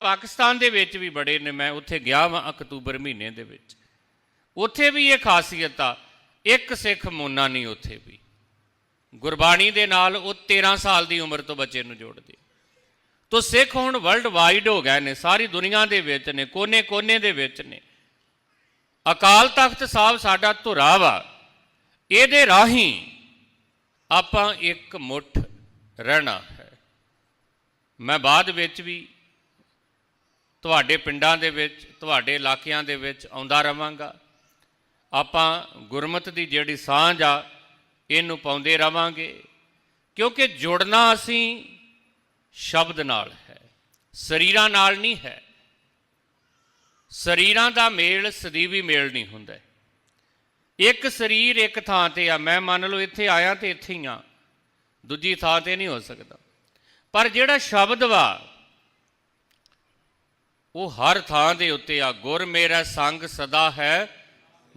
ਪਾਕਿਸਤਾਨ ਦੇ ਵਿੱਚ ਵੀ ਬੜੇ ਨੇ, ਮੈਂ ਉੱਥੇ ਗਿਆ ਵਾਂ ਅਕਤੂਬਰ ਮਹੀਨੇ ਦੇ ਵਿੱਚ। ਉੱਥੇ ਵੀ ਇਹ ਖਾਸੀਅਤ ਆ, ਇੱਕ ਸਿੱਖ ਮੋਨਾ ਨਹੀਂ ਉੱਥੇ ਵੀ। ਗੁਰਬਾਣੀ ਦੇ ਨਾਲ ਉਹ 13 ਸਾਲ ਦੀ ਉਮਰ ਤੋਂ ਬੱਚੇ ਨੂੰ ਜੋੜਦੇ। ਤੋ ਸਿੱਖ ਹੁਣ ਵਰਲਡ ਵਾਈਡ ਹੋ ਗਏ ਨੇ, ਸਾਰੀ ਦੁਨੀਆ ਦੇ ਵਿੱਚ ਨੇ, ਕੋਨੇ-ਕੋਨੇ ਦੇ ਵਿੱਚ ਨੇ। ਅਕਾਲ ਤਖਤ ਸਾਹਿਬ ਸਾਡਾ ਧੁਰਾ ਵਾ, ਇਹਦੇ ਰਾਹੀਂ ਆਪਾਂ ਇੱਕ ਮੁੱਠ ਰਹਿਣਾ ਹੈ। ਮੈਂ ਬਾਅਦ ਵਿੱਚ ਵੀ ਤੁਹਾਡੇ ਪਿੰਡਾਂ ਦੇ ਵਿੱਚ, ਤੁਹਾਡੇ ਇਲਾਕਿਆਂ ਦੇ ਵਿੱਚ ਆਉਂਦਾ ਰਵਾਂਗਾ। ਆਪਾਂ ਗੁਰਮਤ ਦੀ ਜਿਹੜੀ ਸਾਂਝ ਆ, ਇਹਨੂੰ ਪਾਉਂਦੇ ਰਵਾਂਗੇ। ਕਿਉਂਕਿ ਜੁੜਨਾ ਅਸੀਂ ਸ਼ਬਦ ਨਾਲ ਹੈ, ਸਰੀਰਾਂ ਨਾਲ ਨਹੀਂ ਹੈ। ਸਰੀਰਾਂ ਦਾ ਮੇਲ ਸਦੀਵੀ ਮੇਲ ਨਹੀਂ ਹੁੰਦਾ ਇੱਕ ਸਰੀਰ ਇੱਕ ਥਾਂ ਤੇ ਆ, ਮੈਂ ਮੰਨ ਲਓ ਇੱਥੇ ਆਇਆ ਤੇ ਇੱਥੇ ਹੀ ਆ, ਦੂਜੀ ਥਾਂ ਤੇ ਨਹੀਂ ਹੋ ਸਕਦਾ। ਪਰ ਜਿਹੜਾ ਸ਼ਬਦ ਵਾ ਉਹ ਹਰ ਥਾਂ ਦੇ ਉੱਤੇ ਆ, ਗੁਰ ਮੇਰਾ ਸੰਗ ਸਦਾ ਹੈ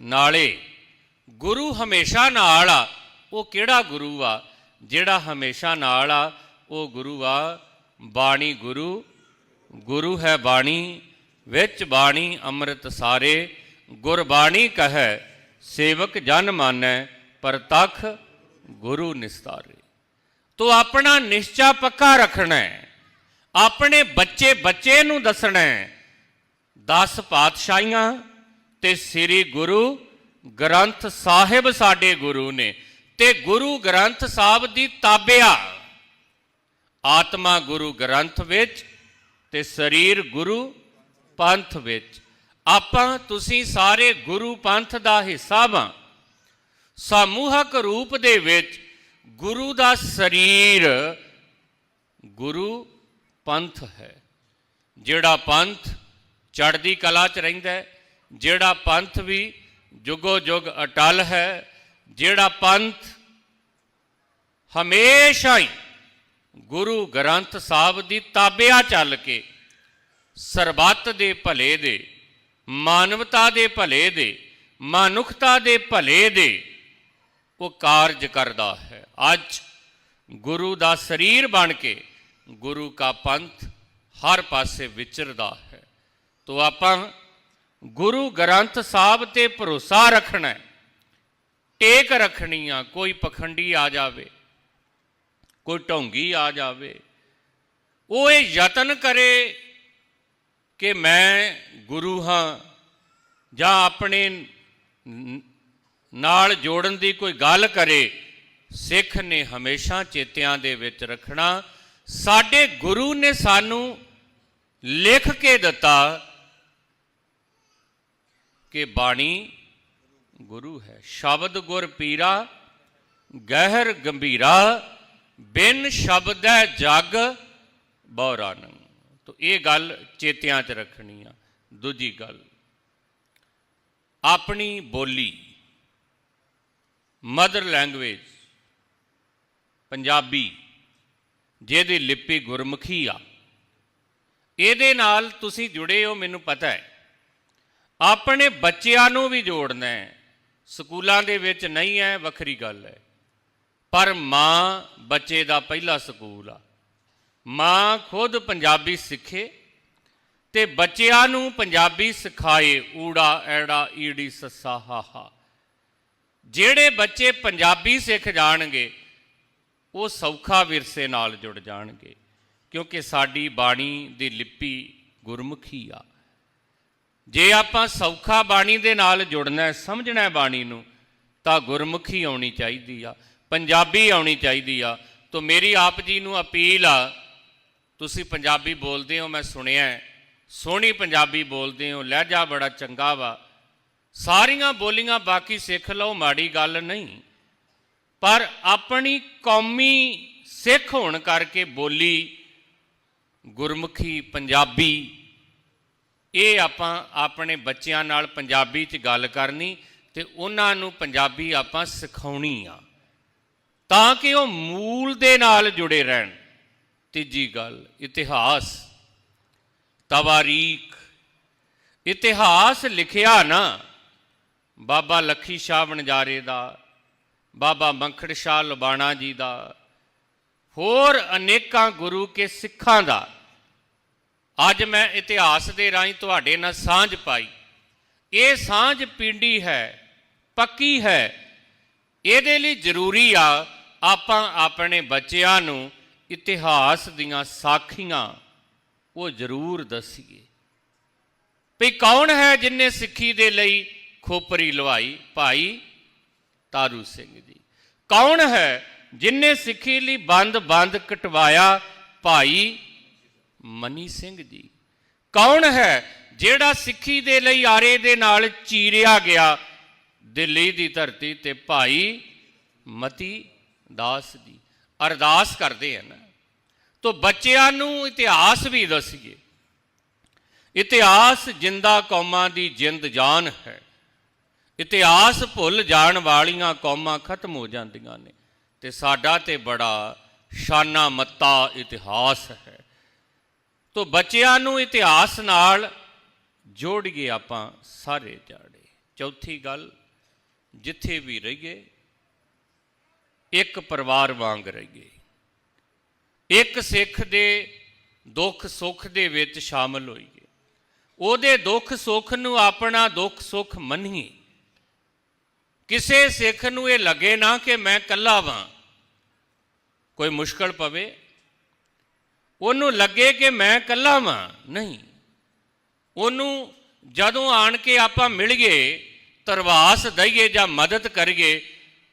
ਨਾਲੇ। ਗੁਰੂ ਹਮੇਸ਼ਾ ਨਾਲ ਆ। ਉਹ ਕਿਹੜਾ ਗੁਰੂ ਆ? ਜਿਹੜਾ ਹਮੇਸ਼ਾ ਨਾਲ ਆ, ਉਹ ਗੁਰੂ ਆ, ਬਾਣੀ ਗੁਰੂ। ਗੁਰੂ ਹੈ ਬਾਣੀ, ਵਿੱਚ ਬਾਣੀ ਅੰਮ੍ਰਿਤ ਸਾਰੇ। ਗੁਰਬਾਣੀ ਕਹੈ, ਸੇਵਕ ਜਨ ਮਾਨੈ ਪਰਤਖ ਗੁਰੂ ਨਿਸਤਾਰੇ। ਤੋ ਆਪਣਾ ਨਿਸ਼ਚਾ ਪੱਕਾ ਰੱਖਣਾ ਹੈ। ਆਪਣੇ ਬੱਚੇ ਬੱਚੇ ਨੂੰ ਦੱਸਣਾ ਹੈ। 10 ਪਾਤਸ਼ਾਹੀਆਂ ਤੇ ਸ੍ਰੀ ਗੁਰੂ ਗ੍ਰੰਥ ਸਾਹਿਬ ਸਾਡੇ ਗੁਰੂ ਨੇ ਤੇ ਗੁਰੂ ਗ੍ਰੰਥ ਸਾਹਿਬ ਦੀ ਤਾਬਿਆ। ਆਤਮਾ ਗੁਰੂ ਗ੍ਰੰਥ ਵਿੱਚ ਤੇ ਸਰੀਰ ਗੁਰੂ ਪੰਥ ਵਿੱਚ। ਆਪਾਂ ਤੁਸੀਂ ਸਾਰੇ ਗੁਰੂ ਪੰਥ ਦਾ ਹਿੱਸਾ ਵਾਂ। ਸਮੂਹਕ ਰੂਪ ਦੇ ਵਿੱਚ ਗੁਰੂ ਦਾ ਸਰੀਰ ਗੁਰੂ ਪੰਥ ਹੈ। ਜਿਹੜਾ ਪੰਥ ਚੜ੍ਹਦੀ ਕਲਾ 'ਚ ਰਹਿੰਦਾ ਜਿਹੜਾ ਪੰਥ ਵੀ ਜੁਗੋ ਜੁਗ ਅਟਲ ਹੈ, ਜਿਹੜਾ ਪੰਥ ਹਮੇਸ਼ਾ ਹੀ ਗੁਰੂ ਗ੍ਰੰਥ ਸਾਹਿਬ ਦੀ ਤਾਬਿਆ ਚੱਲ ਕੇ, ਸਰਬੱਤ ਦੇ ਭਲੇ ਦੇ, ਮਾਨਵਤਾ ਦੇ ਭਲੇ ਦੇ, ਮਨੁੱਖਤਾ ਦੇ ਭਲੇ ਦੇ ਉਹ ਕਾਰਜ ਕਰਦਾ ਹੈ। ਅੱਜ ਗੁਰੂ ਦਾ ਸਰੀਰ ਬਣ ਕੇ ਗੁਰੂ ਕਾ ਪੰਥ ਹਰ ਪਾਸੇ ਵਿਚਰਦਾ ਹੈ। ਤੋ ਆਪਾਂ ਗੁਰੂ ਗ੍ਰੰਥ ਸਾਹਿਬ ਤੇ ਭਰੋਸਾ ਰੱਖਣਾ ਟੇਕ ਰੱਖਣੀ ਆ, ਕੋਈ ਪਖੰਡੀ ਆ ਜਾਵੇ, ਕੋਈ ਢੋਂਗੀ ਆ ਜਾਵੇ, ਉਹ ਇਹ ਯਤਨ ਕਰੇ ਕਿ ਮੈਂ ਗੁਰੂ ਹਾਂ ਜਾਂ ਆਪਣੇ ਨਾਲ ਜੋੜਨ ਦੀ ਕੋਈ ਗੱਲ ਕਰੇ, ਸਿੱਖ ਨੇ ਹਮੇਸ਼ਾ ਚੇਤਿਆਂ ਦੇ ਵਿੱਚ ਰੱਖਣਾ। ਸਾਡੇ ਗੁਰੂ ਨੇ ਸਾਨੂੰ ਲਿਖ ਕੇ ਦਿੱਤਾ ਕਿ ਬਾਣੀ ਗੁਰੂ ਹੈ। ਸ਼ਬਦ ਗੁਰ ਪੀਰਾ, ਗਹਿਰ ਗੰਭੀਰਾ, ਬਿਨ ਸ਼ਬਦ ਹੈ ਜਗ ਬੌਰਾਨੰ। ਤੋ ਇਹ ਗੱਲ ਚੇਤਿਆਂ 'ਚ ਰੱਖਣੀ ਆ। ਦੂਜੀ ਗੱਲ, ਆਪਣੀ ਬੋਲੀ, ਮਦਰ ਲੈਂਗੁਏਜ, ਪੰਜਾਬੀ, ਜਿਹਦੀ ਲਿਪੀ ਗੁਰਮੁਖੀ ਆ, ਇਹਦੇ ਨਾਲ ਤੁਸੀਂ ਜੁੜੇ ਹੋ, ਮੈਨੂੰ ਪਤਾ ਹੈ। ਆਪਣੇ ਬੱਚਿਆਂ ਨੂੰ ਵੀ ਜੋੜਨਾ ਹੈ। ਸਕੂਲਾਂ ਦੇ ਵਿੱਚ ਨਹੀਂ ਹੈ, ਵੱਖਰੀ ਗੱਲ ਹੈ। ਪਰ ਮਾਂ ਬੱਚੇ ਦਾ ਪਹਿਲਾ ਸਕੂਲ ਆ। ਮਾਂ ਖੁਦ ਪੰਜਾਬੀ ਸਿੱਖੇ ਤੇ ਬੱਚਿਆਂ ਨੂੰ ਪੰਜਾਬੀ ਸਿਖਾਏ ਊੜਾ, ਐੜਾ, ਈੜੀ, ਸੱਸਾ, ਹਾਹਾ। ਜਿਹੜੇ ਬੱਚੇ ਪੰਜਾਬੀ ਸਿੱਖ ਜਾਣਗੇ, ਉਹ ਸੌਖਾ ਵਿਰਸੇ ਨਾਲ ਜੁੜ ਜਾਣਗੇ, ਕਿਉਂਕਿ ਸਾਡੀ ਬਾਣੀ ਦੀ ਲਿਪੀ ਗੁਰਮੁਖੀ ਆ। ਜੇ ਆਪਾਂ ਸੌਖਾ ਬਾਣੀ ਦੇ ਨਾਲ ਜੁੜਨਾ ਹੈ, ਸਮਝਣਾ ਹੈ ਬਾਣੀ ਨੂੰ, ਤਾਂ ਗੁਰਮੁਖੀ ਆਉਣੀ ਚਾਹੀਦੀ ਆ, ਪੰਜਾਬੀ ਆਉਣੀ ਚਾਹੀਦੀ ਆ। ਤਾਂ ਮੇਰੀ ਆਪ ਜੀ ਨੂੰ ਅਪੀਲ ਆ, ਤੁਸੀਂ ਪੰਜਾਬੀ ਬੋਲਦੇ ਹੋ, ਮੈਂ ਸੁਣਿਆ ਸੋਹਣੀ ਪੰਜਾਬੀ ਬੋਲਦੇ ਹੋ ਲਹਿਜਾ ਬੜਾ ਚੰਗਾ ਵਾ। ਸਾਰੀਆਂ ਬੋਲੀਆਂ ਬਾਕੀ ਸਿੱਖ ਲਓ, ਮਾੜੀ ਗੱਲ ਨਹੀਂ। ਪਰ ਆਪਣੀ ਕੌਮੀ ਸਿੱਖ ਹੋਣ ਕਰਕੇ ਬੋਲੀ ਗੁਰਮੁਖੀ ਪੰਜਾਬੀ ਇਹ ਆਪਾਂ ਆਪਣੇ ਬੱਚਿਆਂ ਨਾਲ ਪੰਜਾਬੀ 'ਚ ਗੱਲ ਕਰਨੀ ਤੇ ਉਹਨਾਂ ਨੂੰ ਪੰਜਾਬੀ ਆਪਾਂ ਸਿਖਾਉਣੀ ਆ। ਤਾਂ ਕਿ ਉਹ ਮੂਲ ਦੇ ਨਾਲ ਜੁੜੇ ਰਹਿਣ। ਤੀਜੀ ਗੱਲ, ਇਤਿਹਾਸ। ਤਵਾਰੀਖ। ਇਤਿਹਾਸ ਲਿਖਿਆ ਨਾ, ਬਾਬਾ ਲੱਖੀ ਸ਼ਾਹ ਵਣਜਾਰੇ ਦਾ, ਬਾਬਾ ਮੰਖੜ ਸ਼ਾਹ ਲੁਬਾਣਾ ਜੀ ਦਾ, ਹੋਰ ਅਨੇਕਾਂ ਗੁਰੂ ਕੇ ਸਿੱਖਾਂ ਦਾ। ਅੱਜ ਮੈਂ ਇਤਿਹਾਸ ਦੇ ਰਾਹੀਂ ਤੁਹਾਡੇ ਨਾਲ ਸਾਂਝ ਪਾਈ। ਇਹ ਸਾਂਝ ਪਿੰਡੀ ਹੈ, ਪੱਕੀ ਹੈ। ਇਹਦੇ ਲਈ ਜ਼ਰੂਰੀ ਆ, ਆਪਾਂ ਆਪਣੇ ਬੱਚਿਆਂ ਨੂੰ ਇਤਿਹਾਸ ਦੀਆਂ ਸਾਖੀਆਂ ਉਹ ਜ਼ਰੂਰ ਦਸੀਏ। ਵੀ ਕੌਣ ਹੈ ਜਿਨੇ ਸਿੱਖੀ ਦੇ ਲਈ ਖੋਪਰੀ ਲਵਾਈ? ਭਾਈ ਤਾਰੂ ਸਿੰਘ ਜੀ। ਕੌਣ ਹੈ ਜਿਨੇ ਸਿੱਖੀ ਲਈ ਬੰਦ-ਬੰਦ ਕਟਵਾਇਆ? ਭਾਈ ਮਨੀ ਸਿੰਘ ਜੀ। ਕੌਣ ਹੈ ਜਿਹੜਾ ਸਿੱਖੀ ਦੇ ਲਈ ਆਰੇ ਦੇ ਨਾਲ ਚੀਰਿਆ ਗਿਆ? ਦਿੱਲੀ ਦੀ ਧਰਤੀ ਤੇ ਭਾਈ ਮਤੀ ਦਾਸ ਜੀ। ਅਰਦਾਸ ਕਰਦੇ ਹਨ। ਤੋ ਬੱਚਿਆਂ ਨੂੰ ਇਤਿਹਾਸ ਵੀ ਦੱਸੀਏ। ਇਤਿਹਾਸ ਜਿੰਦਾ ਕੌਮਾਂ ਦੀ ਜਿੰਦ ਜਾਨ ਹੈ। ਇਤਿਹਾਸ ਭੁੱਲ ਜਾਣ ਵਾਲੀਆਂ ਕੌਮਾਂ ਖਤਮ ਹੋ ਜਾਂਦੀਆਂ ਨੇ। ਤੇ ਸਾਡਾ ਤੇ ਬੜਾ ਸ਼ਾਨਾ ਮੱਤਾ ਇਤਿਹਾਸ ਹੈ। ਤੋ ਬੱਚਿਆਂ ਨੂੰ ਇਤਿਹਾਸ ਨਾਲ ਜੋੜੀਏ ਆਪਾਂ ਸਾਰੇ ਜਾੜੇ ਚੌਥੀ ਗੱਲ, ਜਿੱਥੇ ਵੀ ਰਹੀਏ, ਇੱਕ ਪਰਿਵਾਰ ਵਾਂਗ ਰਹੀਏ। ਇੱਕ ਸਿੱਖ ਦੇ ਦੁੱਖ ਸੁੱਖ ਦੇ ਵਿੱਚ ਸ਼ਾਮਲ ਹੋਈਏ। ਉਹਦੇ ਦੁੱਖ ਸੁੱਖ ਨੂੰ ਆਪਣਾ ਦੁੱਖ ਸੁੱਖ ਮੰਨੀਏ। ਕਿਸੇ ਸਿੱਖ ਨੂੰ ਇਹ ਲੱਗੇ ਨਾ ਕਿ ਮੈਂ ਇਕੱਲਾ ਵਾਂ। ਕੋਈ ਮੁਸ਼ਕਲ ਪਵੇ ਉਹਨੂੰ ਲੱਗੇ ਕਿ ਮੈਂ ਇਕੱਲਾ ਵਾਂ? ਨਹੀਂ। ਉਹਨੂੰ ਜਦੋਂ ਆਣ ਕੇ ਆਪਾਂ ਮਿਲ ਗਏ, ਤਰਵਾਸ ਦਈਏ ਜਾਂ ਮਦਦ ਕਰੀਏ,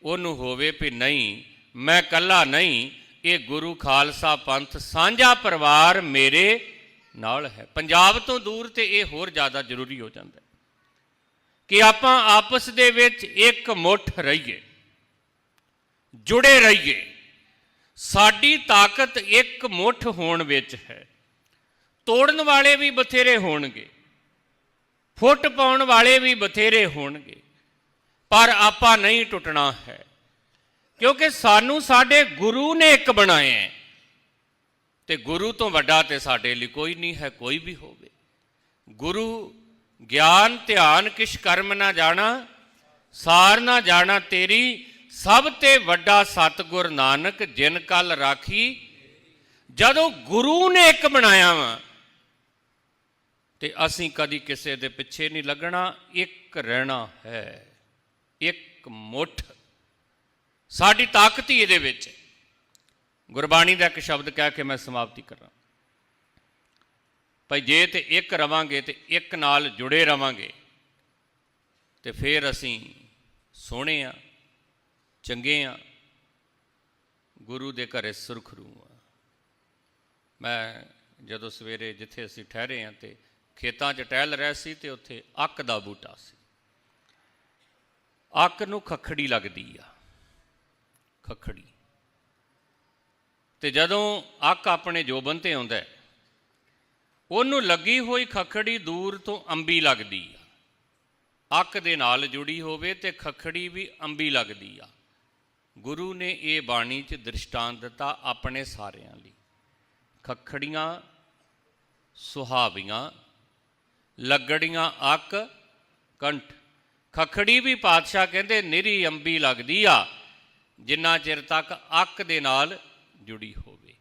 ਉਹਨੂੰ ਹੋਵੇ ਵੀ ਨਹੀਂ, ਮੈਂ ਇਕੱਲਾ ਨਹੀਂ, ਇਹ ਗੁਰੂ ਖਾਲਸਾ ਪੰਥ ਸਾਂਝਾ ਪਰਿਵਾਰ ਮੇਰੇ ਨਾਲ ਹੈ। ਪੰਜਾਬ ਤੋਂ ਦੂਰ ਤੇ ਇਹ ਹੋਰ ਜ਼ਿਆਦਾ ਜ਼ਰੂਰੀ ਹੋ ਜਾਂਦਾ ਕਿ ਆਪਾਂ ਆਪਸ ਦੇ ਵਿੱਚ ਇੱਕ ਮੁੱਠ ਰਹੀਏ, ਜੁੜੇ ਰਹੀਏ। ਸਾਡੀ ਤਾਕਤ ਇੱਕ ਮੁੱਠ ਹੋਣ ਵਿੱਚ ਹੈ। ਤੋੜਨ ਵਾਲੇ ਵੀ ਬਥੇਰੇ ਹੋਣਗੇ, ਫੁੱਟ ਪਾਉਣ ਵਾਲੇ ਵੀ ਬਥੇਰੇ ਹੋਣਗੇ, ਪਰ ਆਪਾਂ ਨਹੀਂ ਟੁੱਟਣਾ ਹੈ। ਕਿਉਂਕਿ ਸਾਨੂੰ ਸਾਡੇ ਗੁਰੂ ਨੇ ਇੱਕ ਬਣਾਇਆ ਹੈ ਤੇ ਗੁਰੂ ਤੋਂ ਵੱਡਾ ਤੇ ਸਾਡੇ ਲਈ ਕੋਈ ਨਹੀਂ ਹੈ, ਕੋਈ ਵੀ ਹੋਵੇ। ਗੁਰੂ ਗਿਆਨ, ਧਿਆਨ ਕਿਛ ਕਰਮ ਨਾ ਜਾਣਾ, ਸਾਰ ਨਾ ਜਾਣਾ ਤੇਰੀ ਸਭ ਤੇ ਵੱਡਾ ਸਤਗੁਰ ਨਾਨਕ ਜਿਨ ਕਲ ਰਾਖੀ, ਜਦੋਂ ਗੁਰੂ ਨੇ ਇੱਕ ਬਣਾਇਆ ਵਾ, ਤੇ ਅਸੀਂ ਕਦੀ ਕਿਸੇ ਦੇ ਪਿੱਛੇ ਨਹੀਂ ਲੱਗਣਾ, ਇੱਕ ਰਹਿਣਾ ਹੈ, ਇੱਕ ਮੁੱਠ। ਸਾਡੀ ਤਾਕਤ ਹੀ ਇਹਦੇ ਵਿੱਚ ਗੁਰਬਾਣੀ ਦਾ ਇੱਕ ਸ਼ਬਦ ਕਹਿ ਕੇ ਮੈਂ ਸਮਾਪਤੀ ਕਰਾਂ। ਭਾਈ ਜੇ ਤੇ ਇੱਕ ਰਵਾਂਗੇ ਤੇ ਇੱਕ ਨਾਲ ਜੁੜੇ ਰਵਾਂਗੇ, ਤੇ ਫਿਰ ਅਸੀਂ ਸੋਹਣੇ ਆ। ਚੰਗੇ ਆ। ਗੁਰੂ ਦੇ ਘਰੇ ਸੁਰਖਰੂ ਆ ਮੈਂ ਜਦੋਂ ਸਵੇਰੇ ਜਿੱਥੇ ਅਸੀਂ ਠਹਿਰੇ ਆ ਤੇ ਖੇਤਾਂ 'ਚ ਟਹਿਲ ਰਿਹਾ ਸੀ ਤੇ ਉੱਥੇ ਅੱਕ ਦਾ ਬੂਟਾ ਸੀ। ਅੱਕ ਨੂੰ ਖੱਖੜੀ ਲੱਗਦੀ ਆ। ਖੱਖੜੀ। ਤੇ ਜਦੋਂ ਅੱਕ ਆਪਣੇ ਜੋਬਨ ਤੇ ਆਉਂਦਾ ਉਹਨੂੰ ਲੱਗੀ ਹੋਈ ਖੱਖੜੀ ਦੂਰ ਤੋਂ ਅੰਬੀ ਲੱਗਦੀ ਆ। ਅੱਕ ਦੇ ਨਾਲ ਜੁੜੀ ਹੋਵੇ ਤੇ ਖੱਖੜੀ ਵੀ ਅੰਬੀ ਲੱਗਦੀ ਆ। ਗੁਰੂ ਨੇ ਇਹ ਬਾਣੀ 'ਚ ਦ੍ਰਿਸ਼ਟਾਂਤ ਦਿੱਤਾ ਆਪਣੇ ਸਾਰਿਆਂ ਲਈ। ਖੱਖੜੀਆਂ, ਸੁਹਾਵੀਆਂ, ਲੱਗੜੀਆਂ, ਅੱਕ, ਕੰਠ। ਖਖੜੀ ਵੀ ਪਾਤਸ਼ਾਹ ਕਹਿੰਦੇ ਨਿਰੀ ਅੰਬੀ ਲੱਗਦੀ ਆ, ਜਿੰਨਾ ਚਿਰ ਤੱਕ ਅੱਕ ਦੇ ਨਾਲ ਜੁੜੀ ਹੋਵੇ।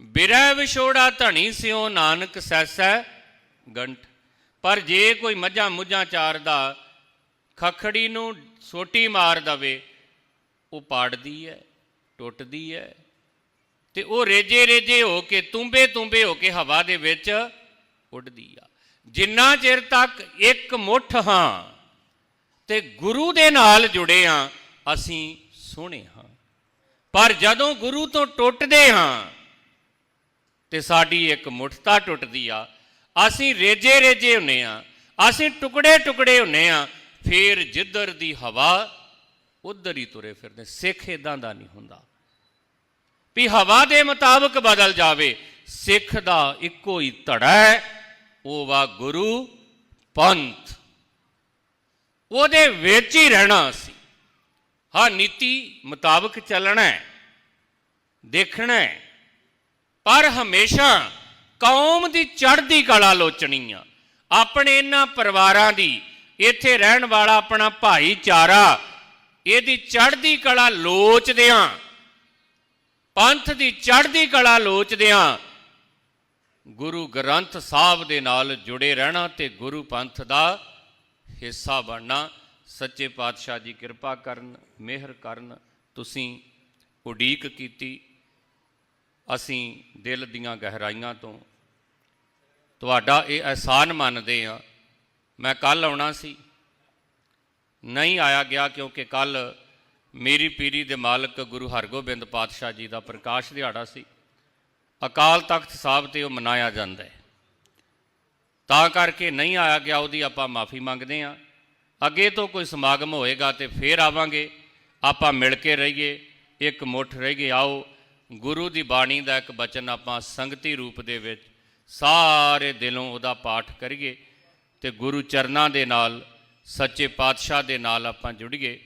ਬਿਰਹਿ ਵਿਛੋੜਾ ਧਣੀ ਸਿਓ ਨਾਨਕ ਸੈਸੈ ਗੰਠ। ਪਰ ਜੇ ਕੋਈ ਮੱਝਾਂ ਮੁੱਝਾਂ ਚਾਰਦਾ, ਖਖੜੀ ਨੂੰ ਸੋਟੀ ਮਾਰ ਦਵੇ ਉਹ ਪਾੜਦੀ ਹੈ, ਟੁੱਟਦੀ ਹੈ ਤੇ ਉਹ ਰੇਜੇ ਰੇਜੇ ਹੋ ਕੇ ਤੁੰਬੇ ਤੁੰਬੇ ਹੋ ਕੇ ਹਵਾ ਦੇ ਵਿੱਚ ਉੱਡਦੀ ਆ। ਜਿੰਨਾ ਚਿਰ ਤੱਕ ਇੱਕ ਮੁੱਠ ਹਾਂ ਤੇ ਗੁਰੂ ਦੇ ਨਾਲ ਜੁੜੇ ਹਾਂ, ਅਸੀਂ ਸੋਹਣੇ ਹਾਂ। ਪਰ ਜਦੋਂ ਗੁਰੂ ਤੋਂ ਟੁੱਟਦੇ ਹਾਂ ਤੇ ਸਾਡੀ ਇੱਕ ਮੁੱਠਤਾ ਟੁੱਟਦੀ ਆ, ਅਸੀਂ ਰੇਜੇ ਰੇਜੇ ਹੁੰਨੇ ਆ ਅਸੀਂ ਟੁਕੜੇ ਟੁਕੜੇ ਹੁੰਨੇ ਆ ਫੇਰ ਜਿੱਧਰ ਦੀ ਹਵਾ ਉਧਰ ਹੀ ਤੁਰੇ ਫਿਰਦੇ, ਸਿੱਖ ਇਦਾਂ ਦਾ ਨਹੀਂ ਹੁੰਦਾ। ਵੀ ਹਵਾ ਦੇ ਮੁਤਾਬਕ ਬਦਲ ਜਾਵੇ, ਸਿੱਖ ਦਾ ਇੱਕੋ ਹੀ ਧੜਾ ਹੈ, ਉਹ ਵਾ ਗੁਰੂ ਪੰਥ। ਉਹਦੇ ਵਿੱਚ ਹੀ ਰਹਿਣਾ ਸੀ ਹਾਂ ਨੀਤੀ ਮੁਤਾਬਕ ਚੱਲਣਾ ਹੈ, ਦੇਖਣਾ ਹੈ। ਪਰ ਹਮੇਸ਼ਾ ਕੌਮ ਦੀ ਚੜ੍ਹਦੀ ਕਲਾ ਲੋਚਣੀ ਆ। ਆਪਣੇ ਇਹਨਾਂ ਪਰਿਵਾਰਾਂ ਦੀ, ਇੱਥੇ ਰਹਿਣ ਵਾਲਾ ਆਪਣਾ ਭਾਈਚਾਰਾ ਇਹਦੀ ਚੜ੍ਹਦੀ ਕਲਾ ਲੋਚਦਿਆਂ, ਪੰਥ ਦੀ ਚੜ੍ਹਦੀ ਕਲਾ ਲੋਚਦਿਆਂ ਗੁਰੂ ਗ੍ਰੰਥ ਸਾਹਿਬ ਦੇ ਨਾਲ ਜੁੜੇ ਰਹਿਣਾ ਤੇ ਗੁਰੂ ਪੰਥ ਦਾ ਹਿੱਸਾ ਬਣਨਾ। ਸੱਚੇ ਪਾਤਸ਼ਾਹ ਜੀ ਕਿਰਪਾ ਕਰਨ, ਮਿਹਰ ਕਰਨ, ਤੁਸੀਂ ਉਡੀਕ ਕੀਤੀ। ਅਸੀਂ ਦਿਲ ਦੀਆਂ ਗਹਿਰਾਈਆਂ ਤੋਂ ਤੁਹਾਡਾ ਇਹ ਅਹਿਸਾਨ ਮੰਨਦੇ ਆ ਮੈਂ ਕੱਲ ਆਉਣਾ ਸੀ। ਨਹੀਂ ਆਇਆ ਗਿਆ ਕਿਉਂਕਿ ਕੱਲ ਮੇਰੀ ਪੀਰੀ ਦੇ ਮਾਲਕ ਗੁਰੂ ਹਰਗੋਬਿੰਦ ਪਾਤਸ਼ਾਹ ਜੀ ਦਾ ਪ੍ਰਕਾਸ਼ ਦਿਹਾੜਾ ਸੀ। ਅਕਾਲ ਤਖਤ ਸਾਹਿਬ ਤੇ ਉਹ ਮਨਾਇਆ ਜਾਂਦਾ ਹੈ। ਤਾਂ ਕਰਕੇ ਨਹੀਂ ਆਇਆ ਗਿਆ, ਉਹਦੀ ਆਪਾਂ ਮਾਫੀ ਮੰਗਦੇ ਹਾਂ। ਅੱਗੇ ਤੋਂ ਕੋਈ ਸਮਾਗਮ ਹੋਏਗਾ ਤੇ ਫੇਰ ਆਵਾਂਗੇ। ਆਪਾਂ ਮਿਲ ਕੇ ਰਹੀਏ, ਇੱਕ ਮੁੱਠ ਰਹੀਏ ਆਓ। ਗੁਰੂ ਦੀ ਬਾਣੀ ਦਾ ਇੱਕ ਬਚਨ ਆਪਾਂ ਸੰਗਤੀ ਰੂਪ ਦੇ ਵਿੱਚ ਸਾਰੇ ਦਿਲੋਂ ਉਹਦਾ ਪਾਠ ਕਰੀਏ ਤੇ ਗੁਰੂ ਚਰਨਾਂ ਦੇ ਨਾਲ ਸੱਚੇ ਪਾਤਸ਼ਾਹ ਦੇ ਨਾਲ ਆਪਾਂ ਜੁੜੀਏ